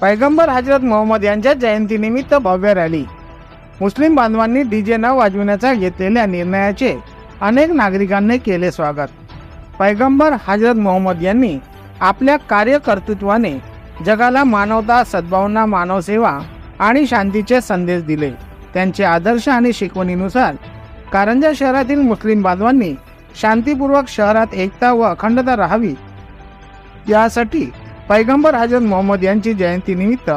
पैगंबर हजरत मोहम्मद यांच्या जयंतीनिमित्त भव्य रॅली. मुस्लिम बांधवांनी डीजे न वाजविण्याचा घेतलेल्या निर्णयाचे अनेक नागरिकांनी केले स्वागत. पैगंबर हजरत मोहम्मद यांनी आपल्या कार्यकर्तृत्वाने जगाला मानवता सद्भावना मानवसेवा आणि शांतीचे संदेश दिले. त्यांचे आदर्श आणि शिकवणीनुसार कारंजा शहरातील मुस्लिम बांधवांनी शांतीपूर्वक शहरात एकता व अखंडता राहावी यासाठी पैगंबर हजरत मोहम्मद यांची जयंतीनिमित्त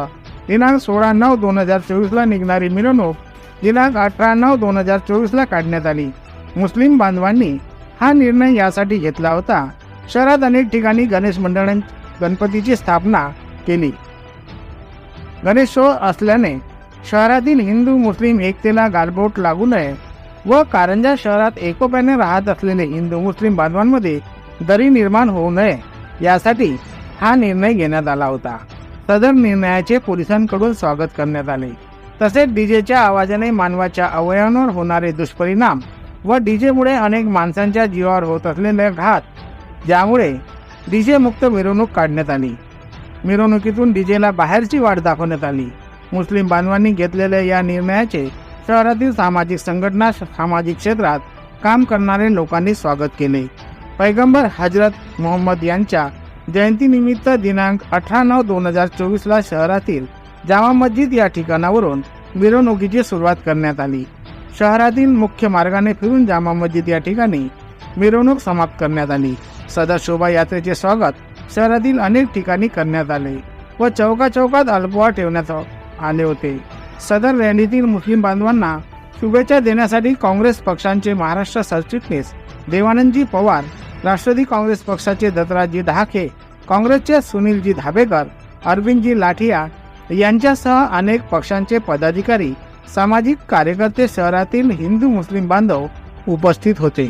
दिनांक सोळा नऊ दोन हजार चोवीसला निघणारी मिरवणूक दिनांक अठरा नऊ दोन हजार चोवीसला काढण्यात आली. मुस्लिम बांधवांनी हा निर्णय यासाठी घेतला होता. शहरात अनेक ठिकाणी गणेश मंडळां गणपतीची स्थापना केली. गणेशोत्सव असल्याने शहरातील हिंदू मुस्लिम एकतेला गालबोट लागू नये व कारंजा शहरात एकोप्याने राहत असलेले हिंदू मुस्लिम बांधवांमध्ये दरी निर्माण होऊ नये यासाठी हा निर्णय घेण्यात आला होता. सदर निर्णयाचे पोलिसांकडून स्वागत करण्यात आले. तसेच डीजेच्या आवाजाने मानवाच्या अवयवांवर होणारे दुष्परिणाम व डीजेमुळे अनेक माणसांच्या जीवावर होत असलेले घात ज्यामुळे डीजे मुक्त मिरवणूक काढण्यात आली. मिरवणुकीतून डीजेला बाहेरची वाट दाखवण्यात आली. मुस्लिम बांधवांनी घेतलेल्या या निर्णयाचे शहरातील सामाजिक संघटना सामाजिक क्षेत्रात काम करणारे लोकांनी स्वागत केले. पैगंबर हजरत मोहम्मद यांच्या जयंतीनिमित्त दिनांक अठरा नऊ दोन हजार चोवीसला शहरातील जामा मस्जिद या ठिकाणावरून मिरवणुकीची सुरुवात करण्यात आली. शहरातील मुख्य मार्गाने फिरून जामा मस्जिद या ठिकाणी मिरवणूक समाप्त करण्यात आली. सदर शोभायात्रेचे स्वागत शहरातील अनेक ठिकाणी करण्यात आले व चौका चौकात अल्पोहा ठेवण्यात आले होते. सदर रॅलीतील मुस्लिम बांधवांना शुभेच्छा देण्यासाठी काँग्रेस पक्षांचे महाराष्ट्र सरचिटणीस देवानंदजी पवार राष्ट्रवादी काँग्रेस पक्षाचे दत्तराजजी डहाके काँग्रेसचे सुनीलजी धाबेकर अरविंदजी लाठिया यांच्यासह अनेक पक्षांचे पदाधिकारी सामाजिक कार्यकर्ते शहरातील हिंदू मुस्लिम बांधव उपस्थित होते.